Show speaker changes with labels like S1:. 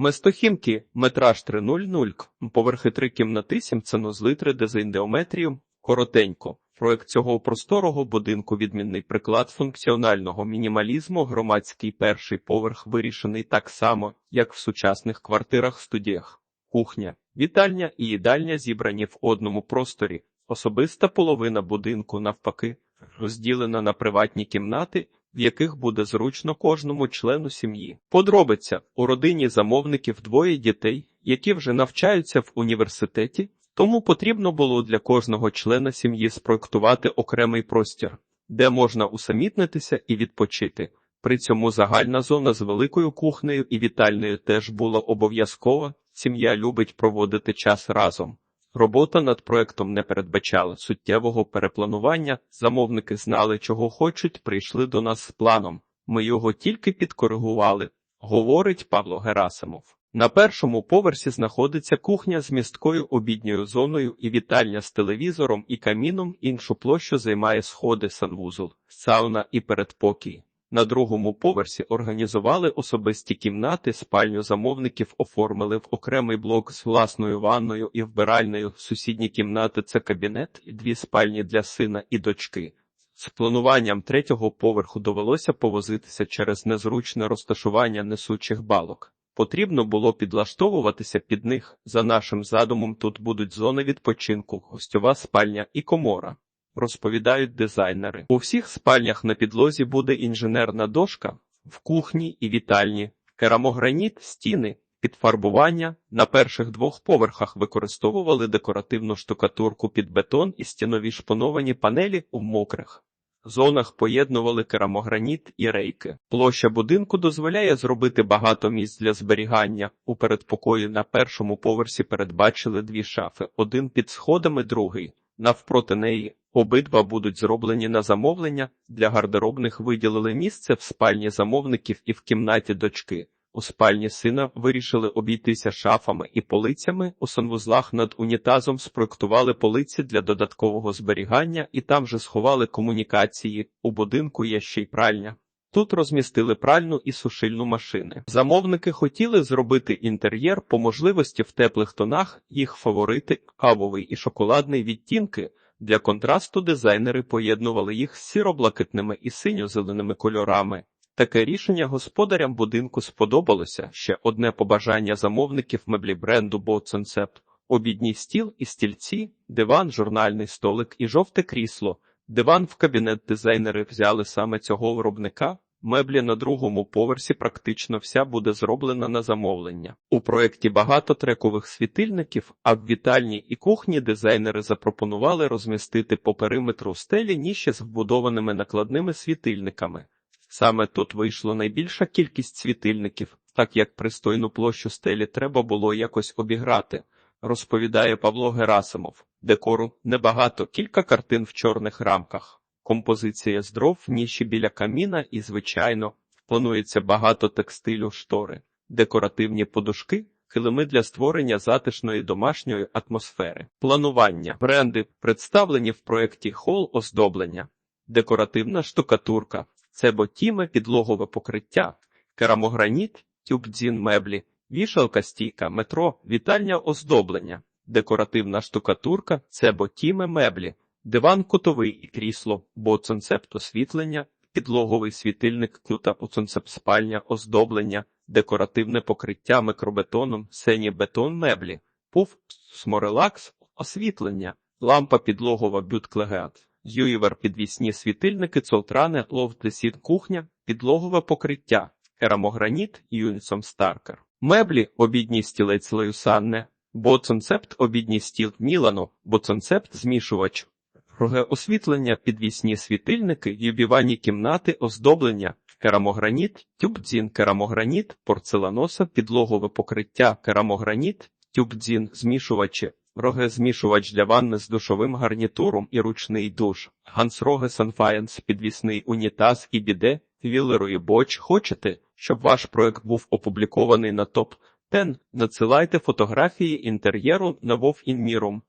S1: Местохімки, метраж 300, поверхи 3 кімнати, 7 санузли 3 дезіндеометрію. Коротенько. Проект цього просторого будинку відмінний приклад функціонального мінімалізму. Громадський перший поверх вирішений так само, як в сучасних квартирах-студіях. Кухня, вітальня і їдальня зібрані в одному просторі. Особиста половина будинку, навпаки, розділена на приватні кімнати, в яких буде зручно кожному члену сім'ї. Подробиця у родині замовників двоє дітей, які вже навчаються в університеті, тому потрібно було для кожного члена сім'ї спроектувати окремий простір, де можна усамітнитися і відпочити. При цьому загальна зона з великою кухнею і вітальнею теж була обов'язкова. Сім'я любить проводити час разом. Робота над проектом не передбачала суттєвого перепланування. Замовники знали, чого хочуть, прийшли до нас з планом. Ми його тільки підкоригували, говорить Павло Герасимов. На першому поверсі знаходиться кухня з місткою обідньою зоною і вітальня з телевізором і каміном. Іншу площу займає сходи санвузол, сауна і передпокій. На другому поверсі організували особисті кімнати, спальню замовників оформили в окремий блок з власною ванною і вбиральною. Сусідні кімнати це кабінет і дві спальні для сина і дочки. З плануванням третього поверху довелося повозитися через незручне розташування несучих балок. Потрібно було підлаштовуватися під них. За нашим задумом тут будуть зони відпочинку, гостьова спальня і комора. Розповідають дизайнери. У всіх спальнях на підлозі буде інженерна дошка, в кухні і вітальні, керамограніт, стіни, підфарбування. На перших двох поверхах використовували декоративну штукатурку під бетон і стінові шпоновані панелі у мокрих. Зонах поєднували керамограніт і рейки. Площа будинку дозволяє зробити багато місць для зберігання. У передпокої на першому поверсі передбачили дві шафи: один під сходами, другий навпроти неї. Обидва будуть зроблені на замовлення. Для гардеробних виділили місце в спальні замовників і в кімнаті дочки. У спальні сина вирішили обійтися шафами і полицями. У санвузлах над унітазом спроектували полиці для додаткового зберігання і там же сховали комунікації. У будинку є ще й пральня. Тут розмістили пральну і сушильну машини. Замовники хотіли зробити інтер'єр по можливості в теплих тонах, їх фаворити, кавовий і шоколадний відтінки. Для контрасту дизайнери поєднували їх з сіро-блакитними і синьо-зеленими кольорами. Таке рішення господарям будинку сподобалося. Ще одне побажання замовників меблі бренду Boconcept. обідній стіл і стільці, диван, журнальний столик і жовте крісло. Диван в кабінет дизайнери взяли саме цього виробника. Меблі на другому поверсі практично вся буде зроблена на замовлення. У проєкті багато трекових світильників, а в вітальні і кухні дизайнери запропонували розмістити по периметру стелі ніші з вбудованими накладними світильниками. Саме тут вийшло найбільша кількість світильників, так як пристойну площу стелі треба було якось обіграти, розповідає Павло Герасимов. Декору небагато, кілька картин в чорних рамках. Композиція з дров, ніші біля каміна і, звичайно, планується багато текстилю штори, декоративні подушки, килими для створення затишної домашньої атмосфери. Планування бренди представлені в проєкті хол оздоблення, декоративна штукатурка, це ботіме підлогове покриття, керамограніт, тюбдзін меблі, вішалка стійка, метро, вітальня оздоблення, декоративна штукатурка, це ботіме меблі, диван кутовий і крісло, боцонцепт освітлення, підлоговий світильник, клюта боцонцепт спальня, оздоблення, декоративне покриття микробетоном, сені бетон меблі, пуф, сморелакс, освітлення, лампа підлогова бютклегат. Юївер підвісні світильники, цолтране, ловтесід кухня, підлогове покриття, керамограніт, Юнісом Старкер. Меблі, обідній стілець Леюсанне, боцонцепт, обідній стіл Мілано, боцонцепт, змішувач, роге освітлення, підвісні світильники, юбівані кімнати, оздоблення, керамограніт, тюбдзін, керамограніт, порцеланоса, підлогове покриття, керамограніт, тюбдзін, змішувачі, Роге-змішувач для ванни з душовим гарнітуром і ручний душ, Гансроге Санфаєнс, підвісний унітаз і біде, Віллерої боч. Хочете, щоб ваш проект був опублікований на топ 10 Надсилайте фотографії інтер'єру на Вов Інміром.